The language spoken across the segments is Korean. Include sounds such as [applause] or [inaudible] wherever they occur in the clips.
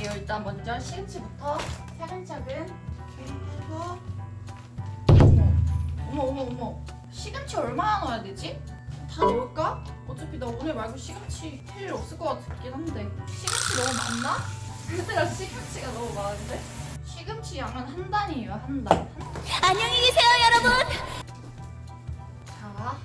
다듬을게요. 일단 먼저 시금치부터 차근차근 해서 어머, 어머, 어머, 어머. 시금치 얼마나 넣어야 되지? 다 넣을까? 어차피 나 오늘 말고 시금치 할 일 없을 것 같긴 한데 시금치 너무 많나? 얘들아 시금치가 너무 많은데? 시금치 양은 한 단이에요 한 단. 안녕히 계세요, 여러분. 자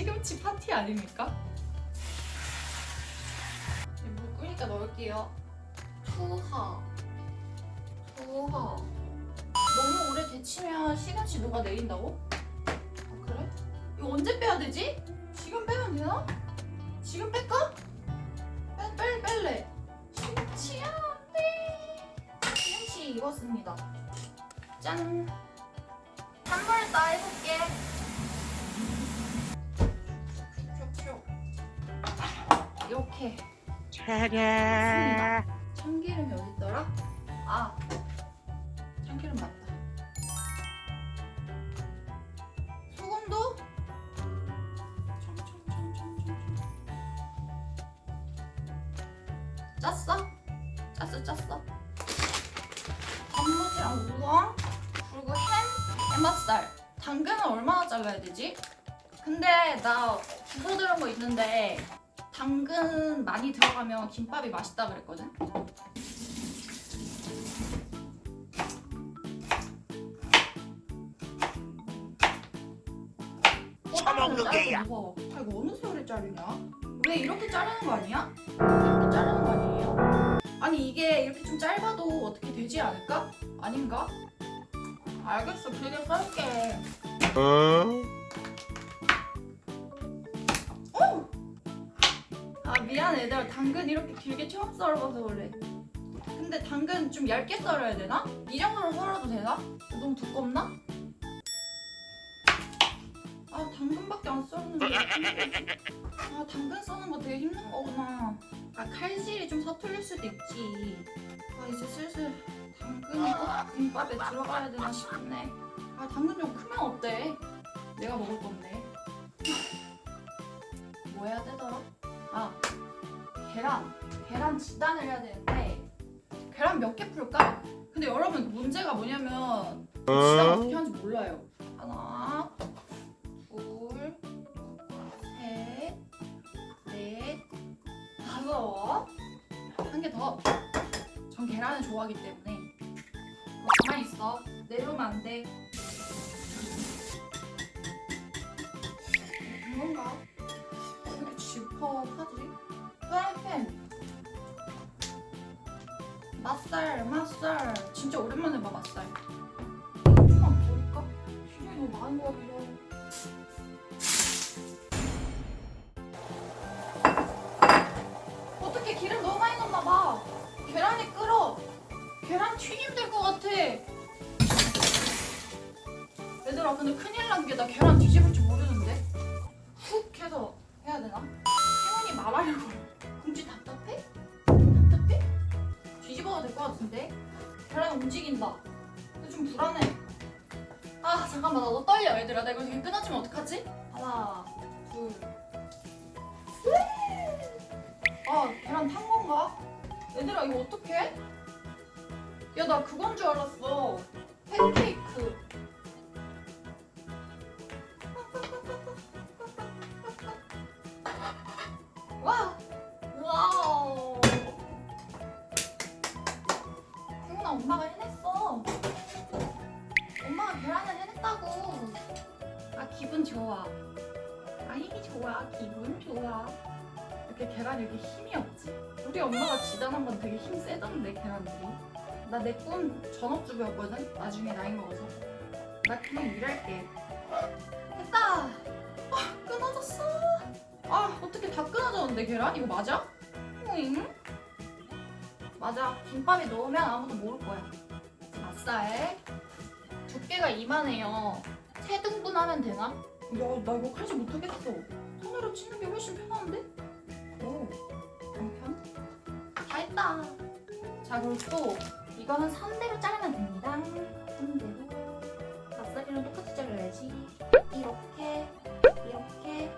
시금치 파티 아닙니까? 이제 물 끓니까 넣을게요. 투하. 투하. 너무 오래 데치면 시금치 녹아 내린다고? 아, 그래? 이거 언제 빼야 되지? 지금 빼면 되나? 지금 뺄까? 빼, 빨리 뺄래. 시금치야, 안 돼. 시금치 익었습니다. 짠. 한 번에 다 해볼게. 이렇게. 했습니다. 참기름이 어디 있더라? 아, 참기름 맞다. 소금도. 청청청청청청. 짰어? 짰어, 짰어. 단무지랑 우엉 그리고 햄, 햄맛살. 당근은 얼마나 잘라야 되지? 근데 나 주워 들은 거 있는데 당근 많이 들어가면 김밥이 맛있다 그랬거든. 처먹는 게야. 무서워. 아 이거 어느 세월에 자르냐? 왜 이렇게 자르는 거 아니야? 이렇게 자르는 거 아니에요? 아니 이게 이렇게 좀 짧아도 어떻게 되지 않을까? 아닌가? 알겠어 길게 썰게. 아 미안 얘들아 당근 이렇게 길게 처음 썰어봐서 그래 근데 당근 좀 얇게 썰어야 되나? 이 정도로 썰어도 되나? 너무 두껍나? 아 당근밖에 안 썰었는데? 아 당근 써는 거 되게 힘든 거구나 아 칼질이 좀 서툴릴 수도 있지 아 이제 슬슬 당근이 꼭 김밥에 들어가야 되나 싶네 아 당근 좀 크면 어때? 내가 먹을 건데 뭐 해야 되더라? 아 계란 계란 지단을 해야 되는데 계란 몇 개 풀까? 근데 여러분 문제가 뭐냐면 지단 어떻게 하는지 몰라요 하나 둘 셋 넷 다섯 한 개 더 전 계란을 좋아하기 때문에 뭐 가만히 있어 내려오면 안 돼 이건가? 왜 이렇게 지퍼하지? 맛살 맛살. 진짜 오랜만에 봐 맛살. 조금만 버릴까? 기름이 너무 같기도 하고. 어떻게 기름 너무 많이 넣나 봐. 계란이 끓어. 계란 튀김 될 것 같아. 얘들아 근데 큰일 난 게 나 계란 뒤집을 줄 모르는데? 훅 해서 해야 되나? 행운이 말하려고 궁 뒤집어도 될것 같은데? 계란 움직인다 근데 좀 불안해 아 잠깐만 나도 떨려 얘들아 나 이거 지금 끊어지면 어떡하지? 하나 둘 아 계란 탄 건가? 얘들아 이거 어떡해? 야 나 그건 줄 알았어 팬케이크 좋아. 기분 좋아. 이렇게 계란 이렇게 힘이 없지. 우리 엄마가 지단한 건 되게 힘 세던데 계란들이. 나 내 꿈 전업주부였거든. 나중에 나이 먹어서. 나 그냥 일할게. 됐다. 아 끊어졌어. 아 어떻게 다 끊어졌는데 계란? 이거 맞아? 응? 맞아. 김밥에 넣으면 아무도 모를 거야. 맛살. 두께가 이만해요. 세 등분 하면 되나? 야, 나 이거 칼질 못하겠어. 자, 그리고 또 이거는 선대로 자르면 됩니다. 선대로. 맛살이랑 똑같이 잘라야지. 이렇게, 이렇게,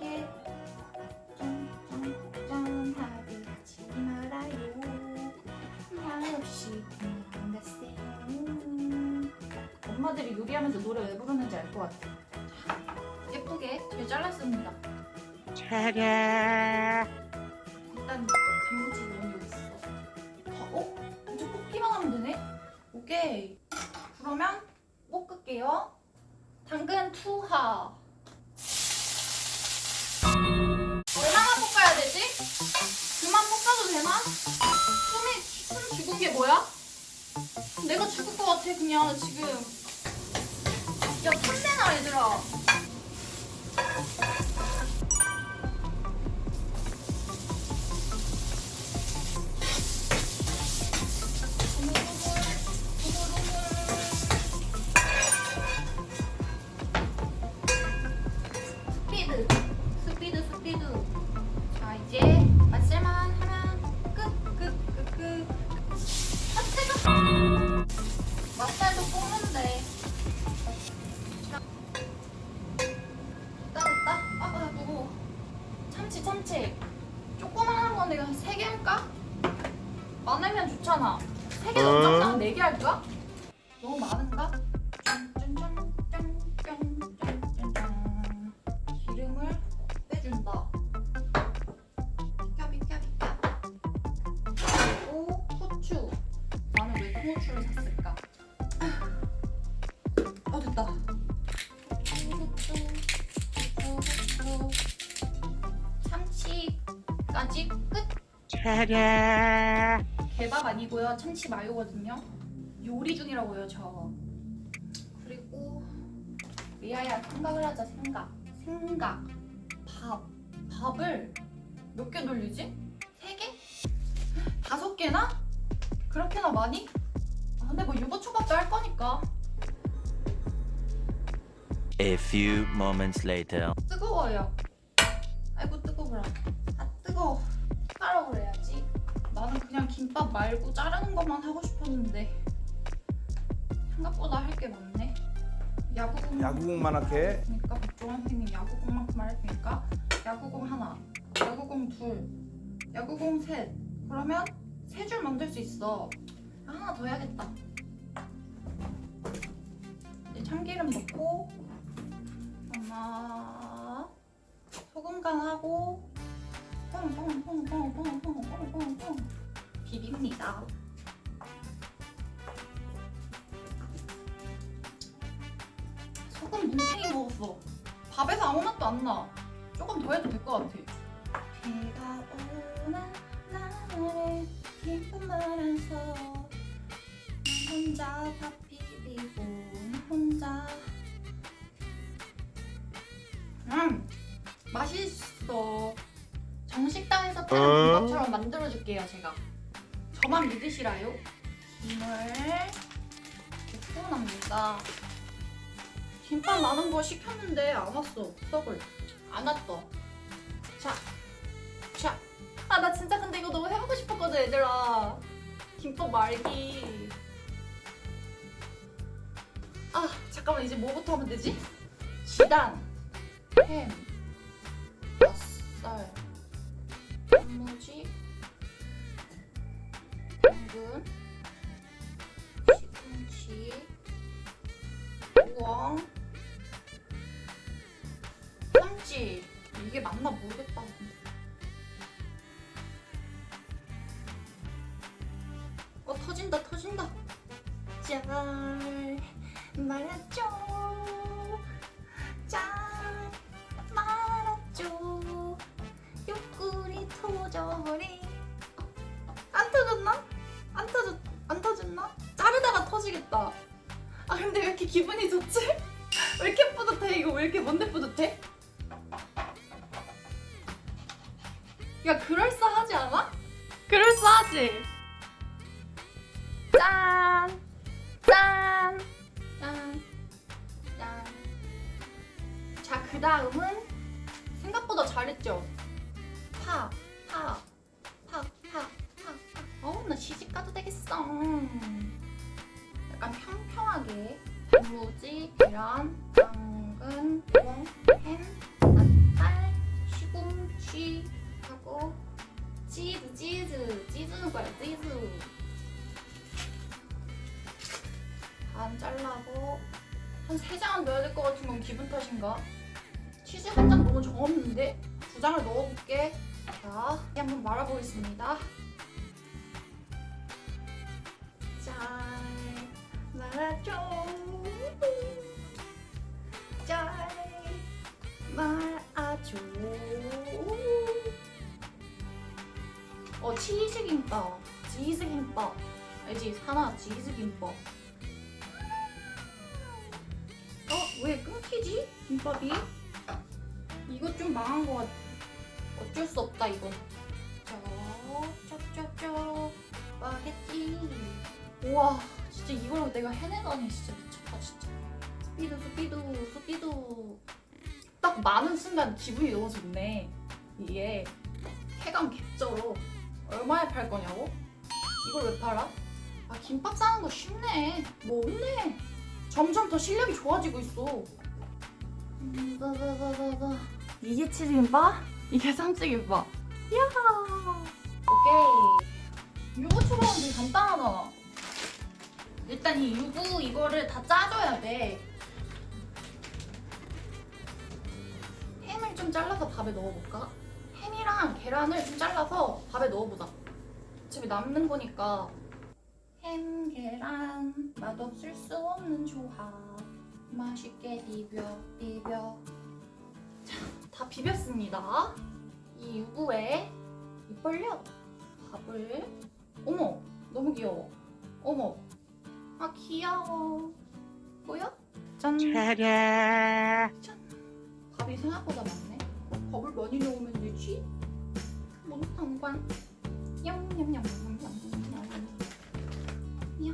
이렇게. 짠짠짠 하지 하지 말아요. 말없이 그냥 가세요. 엄마들이 요리하면서 노래 왜 부르는지 알 것 같아. 자, 예쁘게 잘 잘랐습니다. 차례. 일단 단무지 넣 오케이. 그러면 볶을게요. 당근 투하. 얼마나 볶아야 되지? 그만 볶아도 되나? 숨이 숨 죽은 게 뭐야? 내가 죽을 것 같아 그냥 지금. 야 탐내나 얘들아. 참치 참치 조그만한 거 내가 세개 할까? 많으면 좋잖아 세개 너무 적다 네개 할까? 너무 많은가? 차례. 개밥 아니고요. 참치 마요거든요. 요리 중이라고요, 저. 그리고 리아야 생각을 하자, 생각. 생각. 밥. 밥을 몇 개 돌리지? 세 개? 다섯 개나? 그렇게나 많이? 아, 근데 뭐 유부초밥도 할 거니까. A few moments later. 뜨거워요. 아이고 뜨거워라. 아 뜨거워. 하라고 그래야지. 나는 그냥 김밥 말고 자르는 것만 하고 싶었는데 생각보다 할 게 많네. 야구공. 야구공만 할게. 그러니까 백종원 선생님 야구공만큼만 할 테니까 야구공 하나, 야구공 둘, 야구공 셋. 그러면 세 줄 만들 수 있어. 아, 하나 더 해야겠다. 이제 참기름 넣고 하나 소금 간하고 비빕니다. 소금 뭉탱이 먹었어. 밥에서 아무 맛도 안 나. 조금 더 해도 될 것 같아. 비가 오는 날에 기쁜 말에서 나 혼자 밥 비비고 나 혼자 음 맛있어. 정식당에서 파는 김밥처럼 만들어줄게요 제가. 저만 믿으시라요. 김을 붓고 납니다. 김밥 많은 거 시켰는데 안 왔어. 썩을. 안 왔어. 자. 자. 아, 나 진짜 근데 이거 너무 해보고 싶었거든, 얘들아. 김밥 말기. 아, 잠깐만, 이제 뭐부터 하면 되지? 지단, 햄, 맛살, 단무지, 당근, 시금치, 우엉, 참치. 이게 맞나 모르겠다. 어 터진다 터진다. 잘 말았죠. 자, 그 다음은 생각보다 잘했죠? 파, 파, 파, 파, 파, 파. 어우, 나 시집 가도 되겠어. 약간 평평하게 단무지, 계란, 당근, 콩, 햄, 나탈, 시금치 하고 치즈, 치즈, 치즈 넣어요, 치즈. 반 잘라고 한세 장은 넣어야 될 것 같은 건 기분 탓인가? 치즈 한 장 너무 적었는데 두 장을 넣어볼게. 자, 이 한번 말아보겠습니다. 잘 말아줘. 잘 말아줘. 어, 치즈 김밥. 치즈 김밥. 알지? 사나 치즈 김밥. 어? 왜 끊기지? 김밥이? 이거 좀 망한 것 같아. 어쩔 수 없다, 이건. 쩌쩌쩌쩌 스파게티. 우와, 진짜 이걸 내가 해내다니 진짜 미쳤다, 진짜. 스피드, 스피드, 스피드. 딱 많은 순간 기분이 너무 좋네. 이게 쾌감 개쩔어. 얼마에 팔 거냐고? 이걸 왜 팔아? 아, 김밥 싸는 거 쉽네. 뭐 없네. 점점 더 실력이 좋아지고 있어. 음, 바바바바바. 이게 치즈김밥? 이게 삼치김밥. 이야. 오케이. 유부 초밥은 되게 간단하잖아. 일단 이 유부 이거를 다 짜줘야 돼. 햄을 좀 잘라서 밥에 넣어볼까? 햄이랑 계란을 좀 잘라서 밥에 넣어보자. 어차피 남는 거니까 햄, 계란 맛없을 수 없는 조합 맛있게 비벼 비벼 자, 다 비볐습니다. 이 유부에 입 벌려? 밥을? 어머 너무 귀여워. 어머. 아 귀여워. 보여? 짠. 차례 밥이 생각보다 많네. 밥을 많이 넣으면 되지? 뭔 상관. 냠냠냠냠냠냠. 야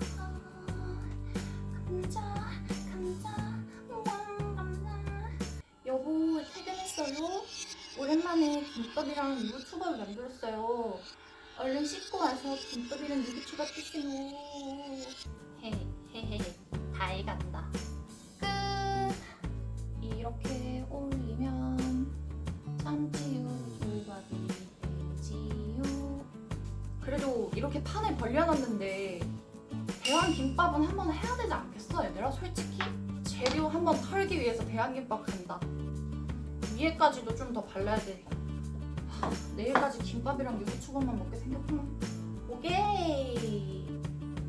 감자 만에 김밥이랑 유부초밥을 만들었어요. 얼른 씻고 와서 김밥이랑 유부초밥 드세요 헤헤헤헤. 다 해간다. 끝. 이렇게 올리면 참치유 조밥이 되지요. 그래도 이렇게 판을 벌려놨는데 대왕 김밥은 한 번 해야 되지 않겠어 얘들아? 솔직히? 재료 한 번 털기 위해서 대왕 김밥 간다 위에까지도 좀 더 발라야 돼 하, 내일까지 김밥이랑 유부초밥만 먹게 생겼구나. 오케이.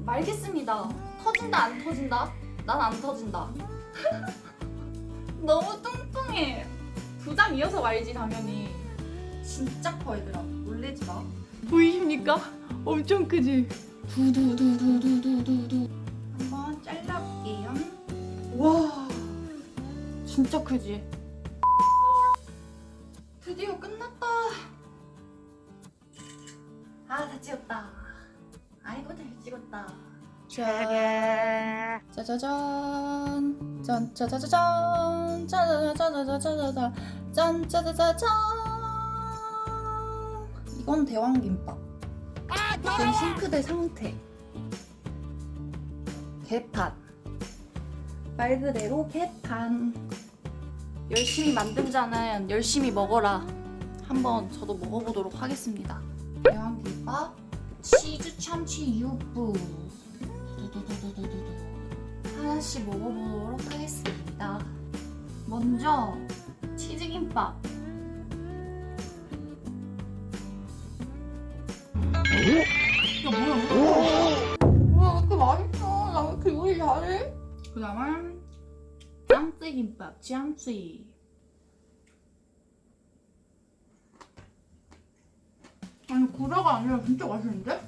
말겠습니다. 터진다 안 터진다? 난 안 터진다. [laughs] 너무 뚱뚱해. 두 장 이어서 말지 당연히. 진짜 커 얘들아 놀래지 마. 보이십니까? 엄청 크지? 두두두두두두두. 한번 잘라볼게요. 와 진짜 크지? 짜자잔. 짠 짜자자잔. 짜자자자자자자자 짠짜자자잔. 이건 대왕김밥. 이건 싱크대 상태. 개판. 말 그대로 개판. 열심히 만든 자는 열심히 먹어라. 한번 저도 먹어보도록 하겠습니다. 대왕김밥. 치즈 참치 유부 두두두두두두. 하나씩 먹어보도록 하겠습니다. 먼저 치즈김밥. 야 뭐야? 뭐야 왜 이렇게 맛있어? 나 왜 이렇게 요리 잘해? 그 다음은 짱찌김밥, 짱찌. 아니 구라가 아니라 진짜 맛있는데?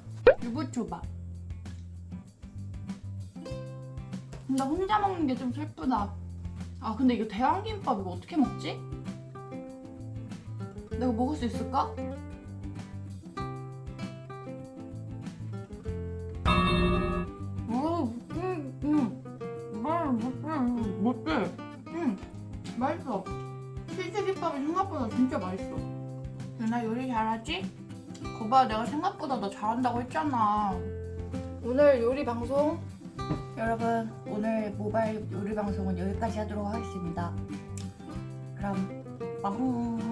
유부초밥. 근데 혼자 먹는 게 좀 슬프다. 아 근데 이거 대왕김밥 이거 어떻게 먹지? 내가 먹을 수 있을까? 음, 음, 음. 응, 맛있어. 치즈김밥이 생각보다 진짜 맛있어. 나 요리 잘하지? 거봐, 내가 생각보다 너 잘한다고 했잖아. 오늘 요리 방송 여러분 오늘 모바일 요리 방송은 여기까지 하도록 하겠습니다. 그럼 빵.